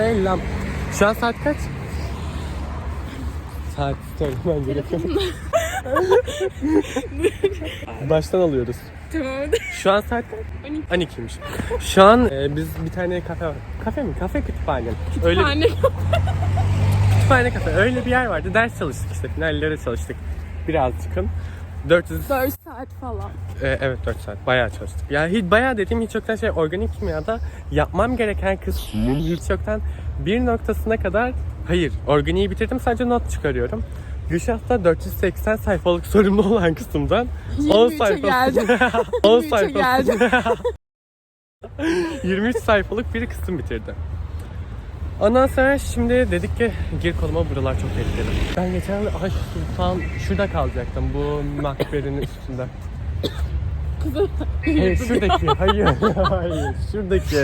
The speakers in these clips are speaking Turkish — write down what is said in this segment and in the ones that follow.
Selam. Şu an saat kaç? Saat söylemen gerekiyor. Baştan alıyoruz. Tamam. Şu an saat kaç? 12'ymiş. Şu an e, biz bir tane kafe var. Kafe mi? Kafe kütüphane. Öyle Anne. kütüphane kafe. Öyle bir yer vardı. Ders çalıştık işte. Finallere çalıştık. Biraz çıkın. 400 4 saat falan. e, evet 4 saat bayağı çalıştık. Ya hiç bayağı dediğim hiç yoktan şey organik kimyada yapmam gereken kısmın hiç yoktan bir noktasına kadar hayır organiği bitirdim sadece not çıkarıyorum. Gülşah'ta 480 sayfalık sorumlu olan kısımdan 10 23'e geldi. sayfasını 10 23'e geldi. sayfasını 23 sayfalık bir kısım bitirdi. Ondan sonra şimdi dedik ki gir koluma buralar çok tehlikeli. Ben geçen Ay Sultan şurada kalacaktım bu makberenin üstünde. Kızım. Hayır şuradaki. Hayır. Hayır. Şuradaki.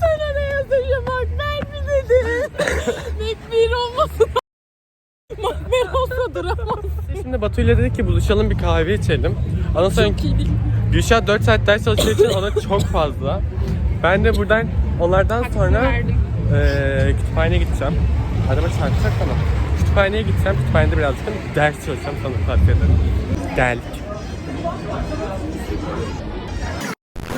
Sen oraya taşımak ben mi dedin? Bekbir olmasın. Makber olsa duramaz. Şimdi Batu ile dedik ki buluşalım bir kahve içelim. Ondan sonra Çok iyi değil. Gülşah 4 saat ders çalıştığı için ona çok fazla. Ben de buradan onlardan sonra eee kütüphaneye gideceğim. Araba çarpacak ama. Kütüphaneye gideceğim. Kütüphanede birazcık ders çalışacağım. Sana tavsiye ederim. Geldik.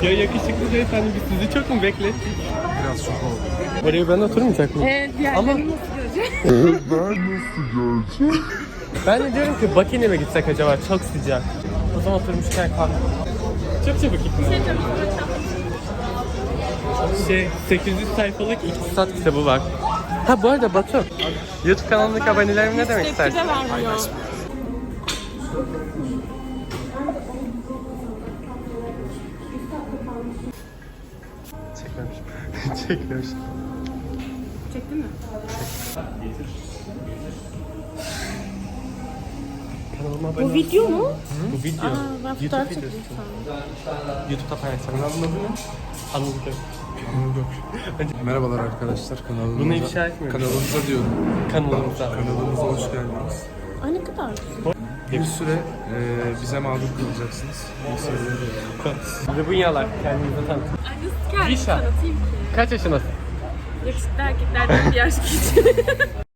Ya yakışıklı beyefendi biz sizi çok mu beklettik? Biraz çok oldu. Oraya ben oturmayacak mıyım? Diğerlerini Ama- nasıl görecek? Ben de diyorum ki Bakin'e mi gitsek acaba? Çok sıcak. O zaman oturmuşken kahve. Çok çabuk gitme. Şey, 800 sayfalık iktisat kitabı var. Ha bu arada Batu, YouTube kanalındaki abonelerime ne demek Tepki istersin? de vermiyor. Çekmemiş. Çekmemiş. Çektin mi? Kanalıma abone Bu video mu? Bu video. Aa, ben YouTube videosu. sandım. YouTube'da paylaşacağım. Ben bunu bunu anladım. Merhabalar arkadaşlar kanalımıza. Bunu ifşa etmiyorum. Kanalımıza diyorum. Kanalımıza. Kanalımıza hoş geldiniz. Ay ne kadar güzel. Bir süre e, bize mağdur kalacaksınız. İyi seyirler. Rubunyalar kendinize tanıtın. Ay nasıl kendimi Gülşah. tanıtayım ki? Kaç yaşındasın? Yakışıklı erkeklerden bir yaş geçiyor.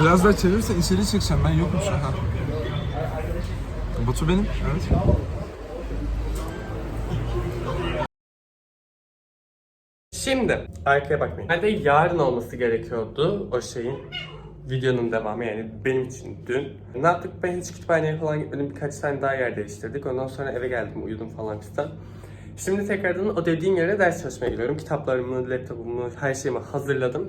Biraz daha çevirirsen içeri çekeceğim. Ben yokum şu an. Ha. Batu benim. Evet. Şimdi arkaya bakmayın. Bende yarın olması gerekiyordu o şeyin videonun devamı yani benim için dün. Ne yaptık? Ben hiç kütüphaneye falan gitmedim. Birkaç tane daha yer değiştirdik. Ondan sonra eve geldim, uyudum falan fistan. Şimdi tekrardan o dediğim yere ders çalışmaya gidiyorum. Kitaplarımı, laptopumu, her şeyimi hazırladım.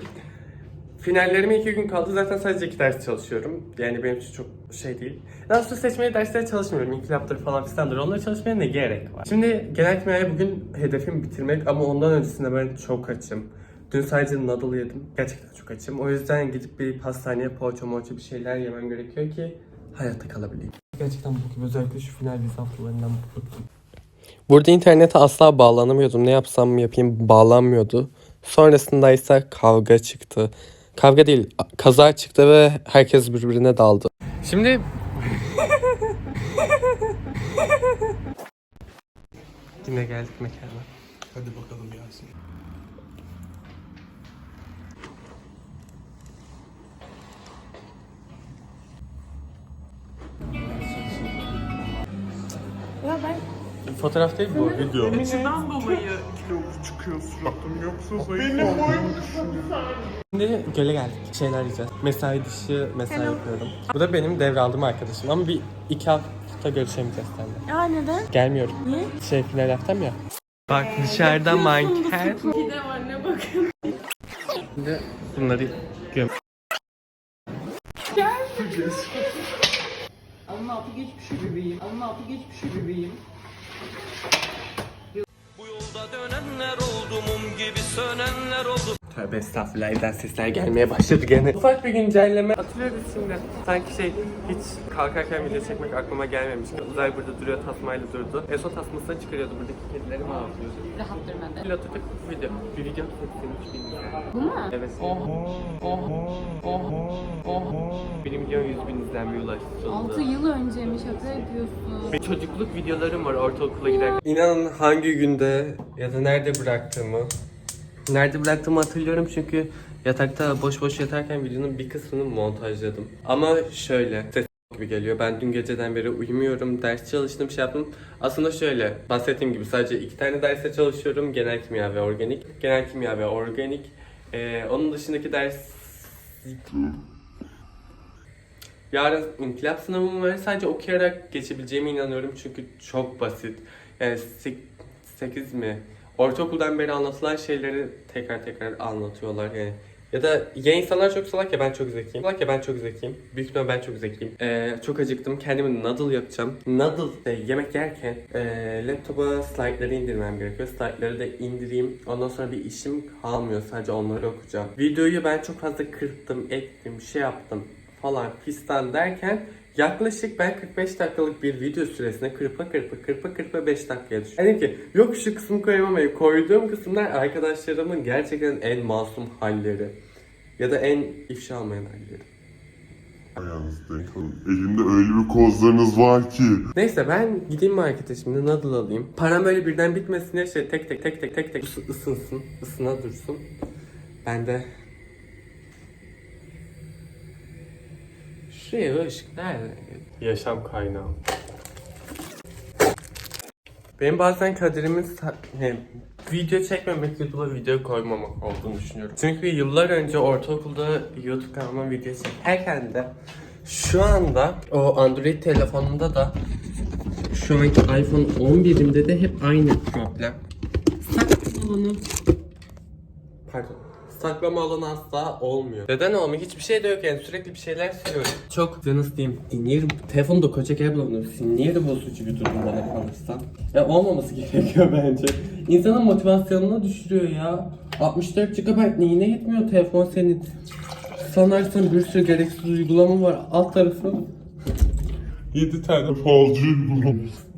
Finallerime iki gün kaldı. Zaten sadece iki ders çalışıyorum. Yani benim için çok şey değil. Daha sonra seçmeli derslere çalışmıyorum. İnkılaptır falan filandır. Onları çalışmaya ne gerek var? Şimdi genel kimyaya bugün hedefim bitirmek ama ondan öncesinde ben çok açım. Dün sadece noodle yedim. Gerçekten çok açım. O yüzden gidip bir pastaneye poğaça moğaça bir şeyler yemem gerekiyor ki hayatta kalabileyim. Gerçekten bugün özellikle şu final vize haftalarından bıktım. Burada internete asla bağlanamıyordum. Ne yapsam yapayım bağlanmıyordu. Sonrasında ise kavga çıktı. Kavga değil, kaza çıktı ve herkes birbirine daldı. Şimdi Yine geldik mekana. Hadi bakalım Yasin. Fotoğraf değil bu, video. İçinden dolayı kilolu çıkıyor suratım yoksa zayıf olduğunu düşünüyorum. Şimdi göle geldik. Şeyler yiyeceğiz. Mesai dışı mesai yapıyorum. Bu da benim devraldığım arkadaşım ama bir iki hafta görüşemeyeceğiz seninle. ya neden? Gelmiyorum. Niye? Şey final haftam ya. Bak dışarıda manken. Bir de var ne bakın. Şimdi bunları göm. Alın altı geçmiş bebeğim. Alın altı geçmiş bebeğim. Bu yolda dönenler oldu mum gibi sönenler oldu Tövbe estağfurullah evden sesler gelmeye başladı gene. Ufak bir güncelleme. Hatırlıyoruz şimdi. Sanki şey hiç kalkarken video çekmek aklıma gelmemiş. Uzay burada duruyor tasmayla durdu. En son tasmasını çıkarıyordu buradaki kedileri mi yapıyordu? Rahat durmadı. Bir oturduk video. Bir video 83 bin izlenme. Bu mu? Evet. Oh. Oh. Oh. Oh. 1 milyon 100 bin izlenmeye ulaştı sonunda. 6 yıl önce mi şaka yapıyorsun? Ve çocukluk videolarım var ortaokula giderken. İnanın hangi günde ya da nerede bıraktığımı, nerede bıraktığımı hatırlıyorum çünkü yatakta boş boş yatarken videonun bir kısmını montajladım. Ama şöyle, ses gibi geliyor. Ben dün geceden beri uyumuyorum, ders çalıştım, şey yaptım. Aslında şöyle, bahsettiğim gibi sadece iki tane derste çalışıyorum. Genel kimya ve organik. Genel kimya ve organik. Ee, onun dışındaki ders Yarın inkılap sınavım var. Sadece okuyarak geçebileceğime inanıyorum çünkü çok basit. Yani 8 mi? Ortaokuldan beri anlatılan şeyleri tekrar tekrar anlatıyorlar yani. Ya da ya insanlar çok salak ya ben çok zekiyim. Salak ya ben çok zekiyim. Büyük ihtimal ben çok zekiyim. Ee, çok acıktım. Kendime noodle yapacağım. Noodle e, yemek yerken e, laptopa slaytları indirmem gerekiyor. Slaytları da indireyim. Ondan sonra bir işim kalmıyor. Sadece onları okuyacağım. Videoyu ben çok fazla kırptım, ettim, şey yaptım falan fistan derken yaklaşık ben 45 dakikalık bir video süresine kırpa kırpa kırpa kırpa 5 dakikaya düştüm. Dedim ki yok şu kısmı koyamamayı koyduğum kısımlar arkadaşlarımın gerçekten en masum halleri. Ya da en ifşa olmayan halleri. Ayağınızda yakalın. Elinde öyle bir kozlarınız var ki. Neyse ben gideyim markete şimdi noodle alayım. Param böyle birden bitmesin diye şey tek tek tek tek tek tek ısı- ısınsın, ısına dursun. Ben de Şuraya ışık nereden geliyor? Yaşam kaynağı. Benim bazen kaderimin sa- ne, video çekmemek, YouTube'a video koymamak olduğunu düşünüyorum. Çünkü yıllar önce ortaokulda YouTube kanalıma video çekerken de şu anda o Android telefonunda da şu anki iPhone 11'imde de hep aynı problem. Saklama alanı Pardon. Saklama alanı asla olmuyor. Neden olmuyor? Hiçbir şey de yok yani sürekli bir şeyler siliyorum. Çok nasıl diyeyim sinir, telefonu da koca kere bulamıyorum. Sinir bozucu bir durum bana kalırsa. Ya olmaması gerekiyor bence. İnsanın motivasyonunu düşürüyor ya. 64 GB neyine yetmiyor telefon senin? Sanarsan bir sürü gereksiz uygulama var. Alt tarafı 7 tane falcı uygulaması.